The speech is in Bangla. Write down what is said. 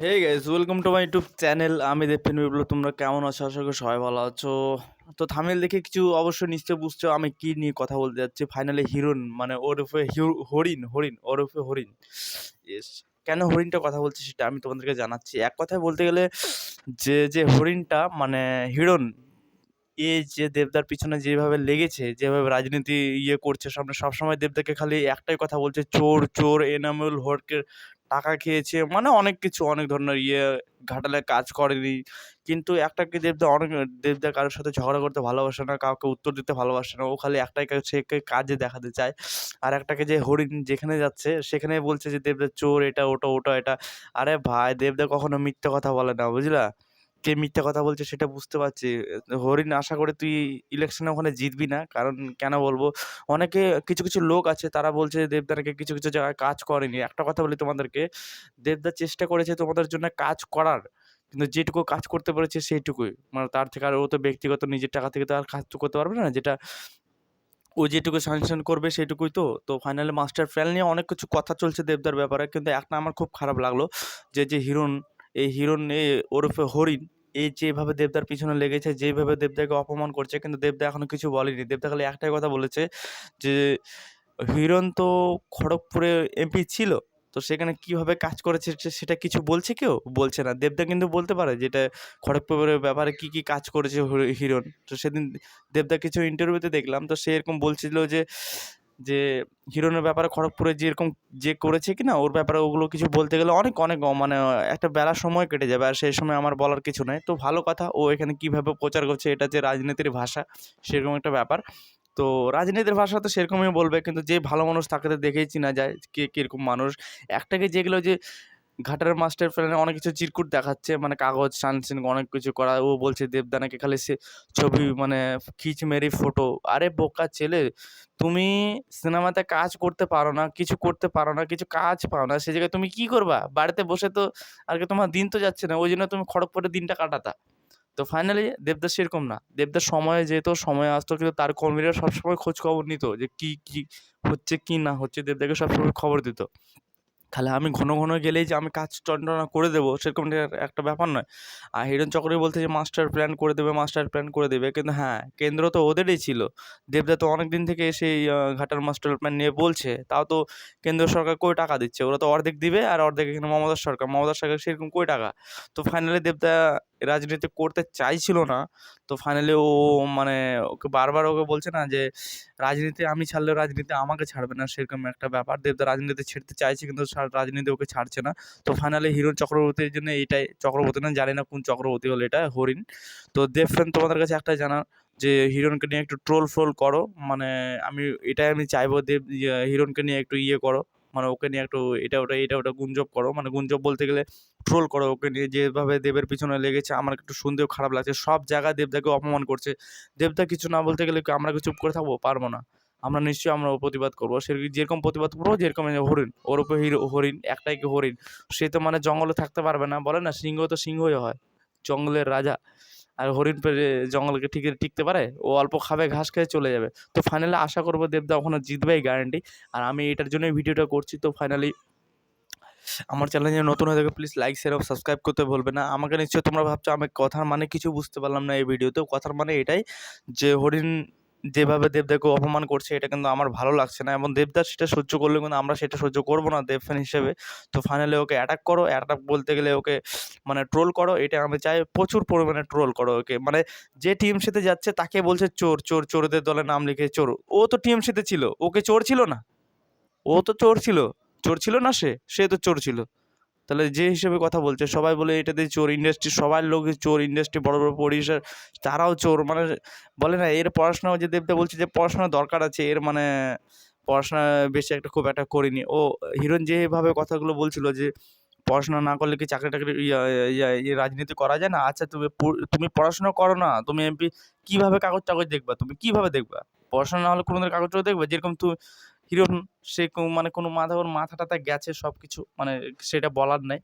Hey guys welcome to my YouTube channel আমি দেবপ্রেম বিপ্লব, তোমরা কেমন আছো? আশা করি সবাই ভালো আছো। তো থামিল দেখে কিছু অবশ্যই নিশ্চয় বুঝছ আমি কি নিয়ে কথা বলতে যাচ্ছি। ফাইনালি হিরোইন মানে ওরফে হরিণ হরিণ ওরফে হরিণ ইয়েস কেন হরিণটা কথা বলছি সেটা আমি তোমাদেরকে জানাচ্ছি। এক কথায় বলতে গেলে, যে যে হরিণটা মানে হিরণ এ যে দেবদার পিছনে যেভাবে লেগেছে, যেভাবে রাজনীতি ইয়ে করছে, সামনে সবসময় দেবদাকে খালি একটাই কথা বলছে, চোর চোর, এনামুল হকের টাকা খেয়েছে মানে অনেক কিছু, অনেক ধরনের ইয়ে ঘাটালে কাজ করেনি। কিন্তু একটা কি দেবদা অনেক, দেবদা কারোর সাথে ঝগড়া করতে ভালোবাসে না, কাউকে উত্তর দিতে ভালোবাসে না, ও খালি একটাই সে কাজে দেখাতে চায়। আর একটাকে যে হরিণ যেখানে যাচ্ছে, সেখানে বলছে যে, দেবদা চোর, এটা, ওটা ওটা, এটা। আরে ভাই, দেবদা কখনো মিথ্যে কথা বলে না, বুঝলা? কে মিথ্যা কথা বলছে সেটা বুঝতে পারছি। হরিণ আশা করে তুই ইলেকশনে ওখানে জিতবি না। কারণ কেন বলব? অনেকে কিছু কিছু লোক আছে, তারা বলছে দেবদারকে কিছু কিছু জায়গায় কাজ করেনি। একটা কথা বলি তোমাদেরকে, দেবদার চেষ্টা করেছে তোমাদের জন্য কাজ করার, কিন্তু যেটুকু কাজ করতে পেরেছে সেইটুকুই। মানে তার থেকে আর ও তো ব্যক্তিগত নিজের টাকা থেকে তো আর কাজ তো করতে পারবে না। যেটা ও যেটুকু সাংশন করবে সেটুকুই তো। তো ফাইনালি মাস্টার প্ল্যান নিয়ে অনেক কিছু কথা চলছে দেবদার ব্যাপারে। কিন্তু একটা আমার খুব খারাপ লাগল যে যে হিরোন এই হিরোন এ ওরফে হরিণ এই যেভাবে দেবদার পিছনে লেগেছে, যেভাবে দেবদাকে অপমান করছে, কিন্তু দেবদা এখনও কিছু বলেনি। দেবদা খালি একটাই কথা বলেছে যে, হিরণ তো খড়গপুরে এমপি ছিল, তো সেখানে কীভাবে কাজ করেছে সেটা কিছু বলছে কেউ? বলছে না। দেবদা কিন্তু বলতে পারে যেটা খড়গপুরের ব্যাপারে কি কি কাজ করেছে হরি- হিরণ। তো সেদিন দেবদা কিছু ইন্টারভিউতে দেখলাম, তো সে এরকম বলছিল যে যে হিরোনের ব্যাপারে খড়গপুরে যেরকম যে করেছে কি না ওর ব্যাপারে ওগুলো কিছু বলতে গেলে অনেক অনেক মানে একটা বেলা সময় কেটে যাবে আর সেই সময় আমার বলার কিছু নাই। তো ভালো কথা, ও এখানে কীভাবে প্রচার করছে এটা যে রাজনীতির ভাষা, সেরকম একটা ব্যাপার। তো রাজনীতির ভাষা তো সেরকমই বলবে, কিন্তু যে ভালো মানুষ তাকে তো দেখেই চিনা যায়, কে কীরকম মানুষ। একটাকে যেগুলো যে ঘাটার মাস্টার প্ল্যানে অনেক কিছু চিরকুট দেখাচ্ছে মানে কাগজ সানসিন অনেক কিছু করা, ও বলছে দেবদানাকে খালি সে ছবি মানে খিচ মেরি ফটো। আরে বোকা ছেলে, তুমি সিনেমাতে কাজ করতে পারো না, কিছু করতে পারো না, কিছু কাজ পাও না, সে জায়গায় তুমি কি করবা? বাড়িতে বসে তো আর কি তোমার দিন তো যাচ্ছে না, ওই জন্য তুমি খড়গপুরে দিনটা কাটাতা। তো ফাইনালি দেবদাস সেরকম না, দেবদাস সময়ে যেত, সময় আসতো, কিন্তু তার কর্মীরা সবসময় খোঁজ খবর নিত যে কি কি হচ্ছে, কি না হচ্ছে, দেবদাকে সবসময় খবর দিত। খালি আমি ঘন ঘন গেলেই যে আমি কাজ টন্টনা করে দেবো, সেরকম একটা- ব্যাপার নয়। আর হিরণ চক্রবর্তী বলতে যে মাস্টার প্ল্যান করে দেবে মাস্টার প্ল্যান করে দেবে। কিন্তু হ্যাঁ কেন্দ্র তো ওদেরই ছিল। দেবদা তো অনেক দিন থেকে সেই ঘাটার মাস্টার প্ল্যান নিয়ে বলছে, তাও তো কেন্দ্র সরকার কই টাকা দিচ্ছে? ওরা তো অর্ধেক দিবে আর অর্ধেক এখানে মমতার সরকার। মমতার সরকার সেরকম কই টাকা? তো ফাইনালি দেবদা রাজনীতি করতে চাইছিল না। তো ফাইনালি ও মানে ওকে বারবার ওকে বলছে না যে, রাজনীতি আমি ছাড়লেও রাজনীতি আমাকে ছাড়বে না, সেরকম একটা ব্যাপার। দেবদা রাজনীতি ছেড়তে চাইছে, কিন্তু সা- রাজনীতি ওকে ছাড়ছে না। তো ফাইনালি হিরো চক্রবর্তীর জন্য এইটাই চক্রবর্তী না জানি না কোন চক্রবর্তী হলো এটা হরিণ। তো দেব ফ্রেন্ড তোমাদের কাছে একটা জানা যে হিরোনকে নিয়ে একটু ট্রোল ফ্রোল করো মানে আমি এটাই আমি চাইব দেব ইয়ে, হিরোনকে নিয়ে একটু ইয়ে করো মানে ওকে নিয়ে একটু এটা ওটা এটা ওটা গুঞ্জব করো মানে গুঞ্জব বলতে গেলে ট্রোল করো ওকে নিয়ে যেভাবে দেবের পিছনে লেগেছে আমার একটু শুনতেও খারাপ লাগছে সব জায়গায় দেবদাকে অপমান করছে। দেবদা কিছু না বলতে গেলে আমরা কি চুপ করে থাকব? পারব না। আমরা নিশ্চয়ই আমরা প্রতিবাদ করব। সে যেরকম প্রতিবাদ করব, যেরকম হরিণ, ওর উপর হিরো হরিণ একটাই কি হরিণ। সে তো মানে জঙ্গলে থাকতে পারবে না, বলে না, সিংহ তো সিংহই হয়, জঙ্গলের রাজা। আর হরিণ জঙ্গলকে ঠিক টিকতে পারে, ও অল্প খাবে, ঘাস খেয়ে চলে যাবে। তো ফাইনালি আশা করব দেবদা ওখানে জিতবেই গ্যারান্টি আর আমি এটার জন্যই ভিডিওটা করছি, তো ফাইনালি আমার চ্যানেলে নতুন হয়ে থাকে প্লিজ লাইক শেয়ার সাবস্ক্রাইব করতে ভুলবে না। আমাকে নিশ্চয়ই তোমরা ভাবছ, আমি কথার মানে কিছু বুঝতে পারলাম না এই ভিডিওতে কথার মানে এটাই যে হরিণ যেভাবে দেবদাকে অপমান করছে, এটা কিন্তু আমার ভালো লাগছে না এবং দেবদাস সেটা সহ্য করলে কিন্তু আমরা সেটা সহ্য করব না দেব ফ্যান হিসেবে। তো ফাইনালি ওকে অ্যাটাক করো অ্যাটাক বলতে গেলে ওকে মানে ট্রোল করো, এটা আমি চাই প্রচুর পরিমাণে ট্রোল করো ওকে। মানে যে টিএমসিতে যাচ্ছে তাকে বলছে চোর চোর, চোরদের দলে নাম লিখে চোর। ও তো টিএমসিতে ছিল, ওকে চোর ছিল না? ও তো চোর ছিল। চোর ছিল না সে? সে তো চোর ছিল। তাহলে যে হিসেবে কথা বলছে, সবাই বলে এটাতে চোর ইন্ডাস্ট্রি সবার লোক চোর ইন্ডাস্ট্রি বড় বড় প্রডিউসার তারাও চোর। মানে বলে না, এর পড়াশোনা যে দেবদা বলছে যে পড়াশোনা দরকার আছে, এর মানে পড়াশোনা বেশি একটা খুব একটা করিনি। ও হিরোইন যেভাবে কথাগুলো বলছিল যে পড়াশোনা না করলে কি চাকরি টাকরি ইয়া রাজনীতি করা যায় না? আচ্ছা তুমি তুমি পড়াশোনা করো না, তুমি এমপি কীভাবে কাগজ টাগজ দেখবা? তুমি কীভাবে দেখবা? পড়াশোনা না হলে কোনো কাগজ টাগজ দেখবে? যেরকম তুই হিরোইন সে মানে কোনো মাথা ওর মাথা টাথা গেছে সব কিছু মানে সেটা বলার নেই।